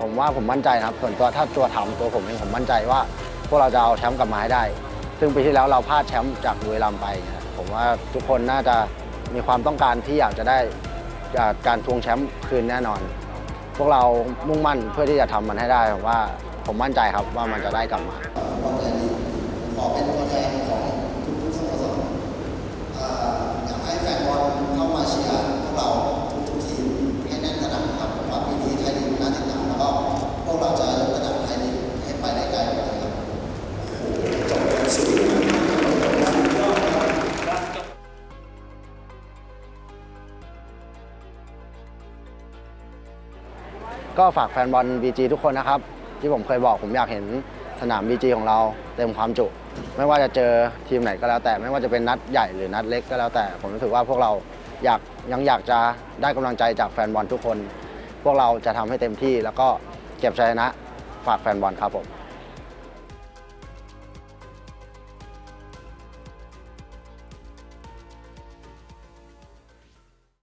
ผมว่าผมมั่นใจนะครับ ส่วนตัวถ้าตัวทำตัวผมเองผมมั่นใจว่า พวกเราจะเอาแชมป์กลับมาให้ได้ ซึ่งปีที่แล้วเราพลาดแชมป์จากบุรีรัมย์ไปนะผมว่าทุกคนน่าจะมีความต้องการที่อยากจะได้จากการทวงแชมป์คืนแน่นอน พวกเรามุ่งมั่นเพื่อที่จะทำมันให้ได้ผมว่าผมมั่นใจครับว่ามันจะได้กลับมา พวกเราจะยกระดับไทยลีกให้ไปได้ไกลกว่านี้ครับจบเป็นสุดก็ฝากแฟนบอล BG ทุกคนนะครับ ที่ผมเคยบอกผมอยากเห็นสนาม BG ของเราเต็มความจุ ไม่ว่าจะเจอทีมไหนก็แล้วแต่ ไม่ว่าจะเป็นนัดใหญ่หรือนัดเล็กก็แล้วแต่ ผมรู้สึกว่าพวกเราอยากยังอยากจะได้กำลังใจจากแฟนบอลทุกคน พวกเราจะทำให้เต็มที่แล้วก็ เก็บชัยชนะฝากแฟนบอลครับผม